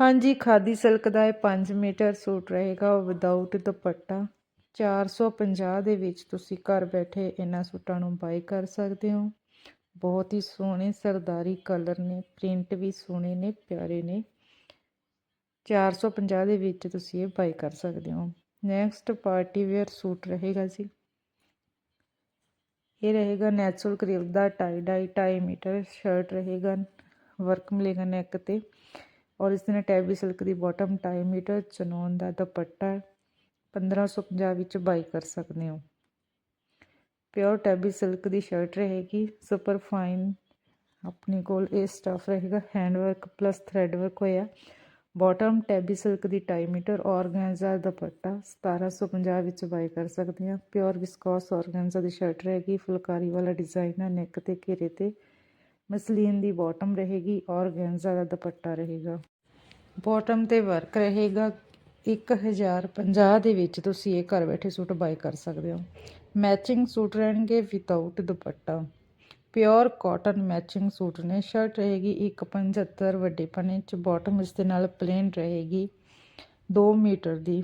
ਹਾਂਜੀ, ਖਾਦੀ ਸਿਲਕ ਦਾ ਇਹ 5 ਮੀਟਰ ਸੂਟ ਰਹੇਗਾ ਵਿਦਆਊਟ ਦੁਪੱਟਾ। 450 ਦੇ ਵਿੱਚ ਤੁਸੀਂ ਘਰ ਬੈਠੇ ਇਹਨਾਂ ਸੂਟਾਂ ਨੂੰ ਬਾਈ ਕਰ ਸਕਦੇ ਹੋ। ਬਹੁਤ ਹੀ ਸੋਹਣੇ, ਸਰਦਾਰੀ ਕਲਰ ਨੇ ਪ੍ਰਿੰਟ ਵੀ ਸੋਹਣੇ ਨੇ, ਪਿਆਰੇ ਨੇ। 450 ਦੇ ਵਿੱਚ ਤੁਸੀਂ ਇਹ ਬਾਈ ਕਰ ਸਕਦੇ ਹੋ। ਨੈਕਸਟ ਪਾਰਟੀ ਵੇਅਰ ਸੂਟ ਰਹੇਗਾ ਜੀ। ਇਹ ਰਹੇਗਾ ਨੈਚੁਰਲ ਕਰੀਲ ਦਾ ਟਾਈ ਡਾਈ 2.5 ਮੀਟਰ ਸ਼ਰਟ ਰਹੇਗਾ ਵਰਕ ਮਿਲੇਗਾ ਨੈਕ ਤੇ। ਔਰ ਇਸ ਦੇ ਨਾਲ ਟੈਬੀ ਸਿਲਕ ਦੀ ਬਾਟਮ 2.5 ਮੀਟਰ ਚਨੋਨ ਦਾ ਦੁਪੱਟਾ 1550 ਵਿੱਚ ਬਾਈ ਕਰ ਸਕਦੇ ਹੋ। ਪਿਓਰ ਟੈਬੀ ਸਿਲਕ ਦੀ ਸ਼ਰਟ ਰਹੇਗੀ ਸੁਪਰ ਫਾਈਨ ਆਪਣੇ ਕੋਲ ਇਹ ਸਟਫ ਰਹੇਗਾ hand work plus thread work ਹੋਇਆ। ਬਾਟਮ ਟੈਬੀ ਸਿਲਕ ਦੀ 2.5 ਮੀਟਰ ਔਰਗੈਂਜ਼ਾ ਦੁਪੱਟਾ 1750 ਵਿੱਚ ਬਾਈ ਕਰ ਸਕਦੇ ਹਾਂ। ਪਿਓਰ ਵਿਸਕੋਸ ਔਰਗੈਂਜ਼ਾ ਦੀ ਸ਼ਰਟ ਰਹੇਗੀ, ਫੁਲਕਾਰੀ ਵਾਲਾ ਡਿਜ਼ਾਈਨ ਹੈ ਨੈਕ ਤੇ ਘੇਰੇ ਤੇ ਮਸਲੀਨ ਦੀ ਬਾਟਮ ਰਹੇਗੀ ਔਰਗੈਂਜ਼ਾ ਦਾ ਦੁਪੱਟਾ ਰਹੇਗਾ। ਬਾਟਮ ਤੇ ਵਰਕ ਰਹੇਗਾ। 1050 ਦੇ ਵਿੱਚ ਤੁਸੀਂ ਇਹ ਘਰ ਬੈਠੇ ਸੂਟ ਬਾਈ ਕਰ ਸਕਦੇ ਹੋ। ਮੈਚਿੰਗ ਸੂਟ ਰਹਿਣਗੇ without dupatta. Pure cotton matching suit ਨੇ। ਸ਼ਰਟ ਰਹੇਗੀ 175 ਵੱਡੇ ਪਨੇ ਚ। ਬਾਟਮ ਇਸ ਦੇ ਨਾਲ ਪਲੇਨ ਰਹੇਗੀ। 2 ਮੀਟਰ ਦੀ।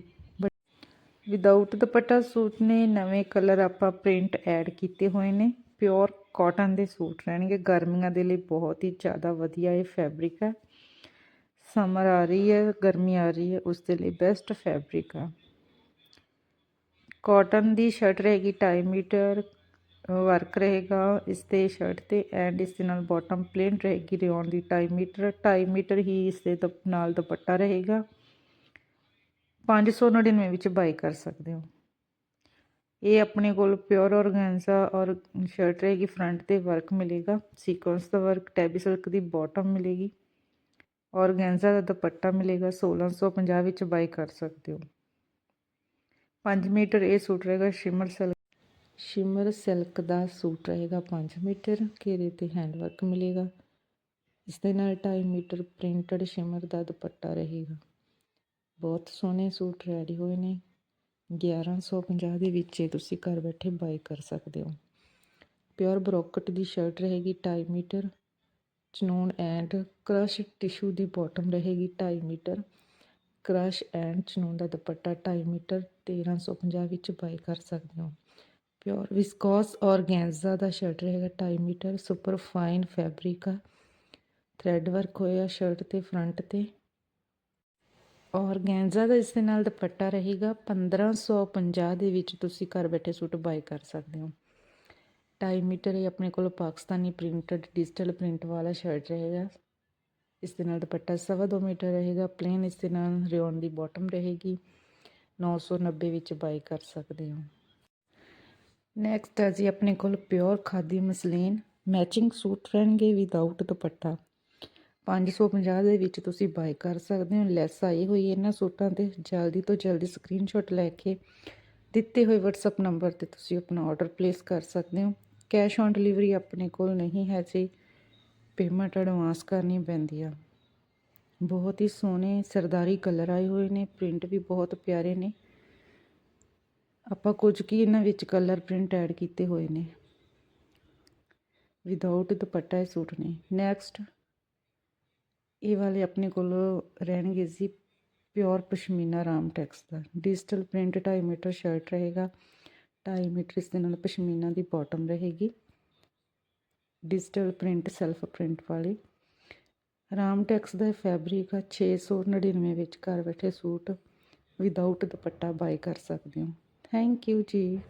ਵਿਦਆਊਟ ਦੁਪੱਟਾ ਸੂਟ ਨੇ। ਨਵੇਂ ਕਲਰ ਆਪਾਂ ਪ੍ਰਿੰਟ ਐਡ ਕੀਤੇ ਹੋਏ ਨੇ। ਪਿਓਰ ਕਾਟਨ ਦੇ ਸੂਟ ਰਹਿਣਗੇ। ਗਰਮੀਆਂ ਦੇ ਲਈ ਬਹੁਤ ਹੀ ਜ਼ਿਆਦਾ ਵਧੀਆ ਇਹ ਫੈਬਰਿਕ ਹੈ। ਸਮਰ ਆ ਰਹੀ ਹੈ, ਗਰਮੀ ਆ ਰਹੀ ਹੈ, ਉਸ ਦੇ ਲਈ ਬੈਸਟ ਫੈਬਰਿਕ ਆ। ਕਾਟਨ ਦੀ ਸ਼ਰਟ ਰਹੇਗੀ 2.5 ਮੀਟਰ ਵਰਕ ਰਹੇਗਾ ਇਸ ਤੇ ਸ਼ਰਟ ਤੇ ਐਂਡ ਇਸ ਦੇ ਨਾਲ ਬਾਟਮ ਪਲੇਨ ਰਹੇਗੀ ਰਿਓਨ ਦੀ 2.5 ਮੀਟਰ। 2.5 ਮੀਟਰ ਹੀ ਇਸ ਦੇ ਨਾਲ ਦੁਪੱਟਾ ਰਹੇਗਾ। 599 ਵਿੱਚ ਬਾਈ ਕਰ ਸਕਦੇ ਹੋ। ਇਹ ਆਪਣੇ ਕੋਲ ਪਿਓਰ ਔਰਗੈਂਜ਼ਾ ਔਰ ਸ਼ਰਟ ਰਹੇਗੀ ਫਰੰਟ ਤੇ ਵਰਕ ਮਿਲੇਗਾ ਸੀਕੁਐਂਸ ਦਾ ਵਰਕ ਟੈਬੀ ਸਿਲਕ ਦੀ ਬਾਟਮ ਮਿਲੇਗੀ ਔਰਗੈਂਜ਼ਾ ਦਾ ਦੁਪੱਟਾ ਮਿਲੇਗਾ 1650 ਵਿੱਚ ਬਾਈ ਕਰ ਸਕਦੇ ਹੋ। 5 ਮੀਟਰ ਇਹ ਸੂਟ ਰਹੇਗਾ ਸ਼ਿਮਰ ਸਿਲਕ ਸ਼ਿਮਰ ਸਿਲਕ ਦਾ ਸੂਟ ਰਹੇਗਾ 5 ਮੀਟਰ, ਘੇਰੇ ਤੇ ਹੈਂਡ ਵਰਕ ਮਿਲੇਗਾ। ਇਸ ਦੇ ਨਾਲ 2.5 ਮੀਟਰ ਪ੍ਰਿੰਟਡ ਸ਼ਿਮਰ ਦਾ ਦੁਪੱਟਾ ਰਹੇਗਾ। ਬਹੁਤ ਸੋਹਣੇ ਸੂਟ ਰੈਡੀ ਹੋਏ ਨੇ। 1150 ਦੇ ਵਿੱਚ ਤੁਸੀਂ ਘਰ ਬੈਠੇ ਬਾਈ ਕਰ ਸਕਦੇ ਹੋ। ਪਿਓਰ ਬਰੋਕਟ ਦੀ ਸ਼ਰਟ ਰਹੇਗੀ 2.5 ਮੀਟਰ ਚਨੂਨ ਐਂਡ ਕ੍ਰਸ਼ ਟਿਸ਼ੂ ਦੀ ਬਾਟਮ ਰਹੇਗੀ 2.5 ਮੀਟਰ ਕ੍ਰਸ਼ ਐਂਡ ਚਨੂਨ ਦਾ ਦੁਪੱਟਾ 2.5 ਮੀਟਰ 1350 ਵਿੱਚ ਬਾਈ ਕਰ ਸਕਦੇ ਹੋ। ਪਿਓਰ ਵਿਸਕੋਸ ਔਰਗੈਂਜ਼ਾ ਦਾ ਸ਼ਰਟ ਰਹੇਗਾ 2.5 ਮੀਟਰ ਸੁਪਰ ਫਾਈਨ ਫੈਬਰਿਕ ਆ ਥ੍ਰੈਡ ਵਰਕ ਹੋਇਆ ਸ਼ਰਟ ਤੇ ਫਰੰਟ ਤੇ। ਔਰਗੈਂਜ਼ਾ ਦਾ ਇਸ ਦੇ ਨਾਲ ਦੁਪੱਟਾ ਰਹੇਗਾ। 1550 ਦੇ ਵਿੱਚ ਤੁਸੀਂ ਘਰ ਬੈਠੇ ਸੂਟ ਬਾਈ ਕਰ ਸਕਦੇ ਹੋ। 2.5 ਮੀਟਰ ਇਹ ਆਪਣੇ ਕੋਲ ਪਾਕਿਸਤਾਨੀ ਪ੍ਰਿੰਟਡ ਡਿਜੀਟਲ ਪ੍ਰਿੰਟ ਵਾਲਾ ਸ਼ਰਟ ਰਹੇਗਾ। ਇਸ ਦੇ ਨਾਲ ਦੁਪੱਟਾ ਸਵਾ 2 ਮੀਟਰ ਰਹੇਗਾ। ਪਲੇਨ ਇਸ ਦੇ ਨਾਲ ਰਿਓਨ ਦੀ ਬਾਟਮ ਰਹੇਗੀ। 990 ਵਿੱਚ ਬਾਈ ਕਰ ਸਕਦੇ ਹੋ। ਨੈਕਸਟ ਹੈ ਜੀ, ਆਪਣੇ ਕੋਲ pure khadi muslin matching suit ਰਹਿਣਗੇ ਵਿਦਆਊਟ ਦੁਪੱਟਾ। 550 ਦੇ ਵਿੱਚ ਤੁਸੀਂ ਬਾਈ ਕਰ ਸਕਦੇ ਹੋ ਲੈਸ ਆਈ ਹੋਈ ਇਹਨਾਂ ਸੂਟਾਂ ਤੇ। ਜਲਦੀ ਤੋਂ ਜਲਦੀ ਸਕਰੀਨਸ਼ਾਟ ਲੈ ਕੇ ਦਿੱਤੇ ਹੋਏ WhatsApp ਨੰਬਰ ਤੇ ਤੁਸੀਂ ਆਪਣਾ ਆਰਡਰ ਪਲੇਸ ਕਰ ਸਕਦੇ ਹੋ। ਕੈਸ਼ ਔਨ ਡਿਲੀਵਰੀ ਆਪਣੇ ਕੋਲ ਨਹੀਂ ਹੈ ਜੀ। ਪੇਮੈਂਟ ਐਡਵਾਂਸ ਕਰਨੀ ਪੈਂਦੀ ਆ। ਬਹੁਤ ਹੀ ਸੋਹਣੇ ਸਰਦਾਰੀ ਕਲਰ ਆਏ ਹੋਏ ਨੇ ਪ੍ਰਿੰਟ ਵੀ ਬਹੁਤ ਪਿਆਰੇ ਨੇ। ਆਪਾਂ ਕੁਝ ਕੀ ਇਹਨਾਂ ਵਿੱਚ ਕਲਰ ਪ੍ਰਿੰਟ ਐਡ ਕੀਤੇ ਹੋਏ ਨੇ। ਵਿਦਆਊਟ ਦੁਪੱਟਾ ਇਹ ਸੂਟ ਨੇ। ਨੈਕਸਟ ਇਹ ਵਾਲੇ ਆਪਣੇ ਕੋਲ ਰਹਿਣਗੇ ਜੀ ਪਿਓਰ ਪਸ਼ਮੀਨਾ ਰਾਮ ਟੈਕਸ ਦਾ। ਡਿਜੀਟਲ ਪ੍ਰਿੰਟ 2.5 ਮੀਟਰ ਸ਼ਰਟ ਰਹੇਗਾ। 2.5 ਮੀਟਰ ਇਸ ਦੇ ਨਾਲ ਪਸ਼ਮੀਨਾ ਦੀ ਬਾਟਮ ਰਹੇਗੀ। ਡਿਜੀਟਲ ਪ੍ਰਿੰਟ ਸੈਲਫ ਪ੍ਰਿੰਟ ਵਾਲੀ। ਰਾਮ ਟੈਕਸ ਦਾ ਫੈਬਰਿਕ ਆ 699 ਵਿੱਚ ਘਰ ਬੈਠੇ ਸੂਟ ਵਿਦਆਊਟ ਦੁਪੱਟਾ ਬਾਈ ਕਰ ਸਕਦੇ ਹੋ। ਥੈਂਕ ਯੂ ਜੀ।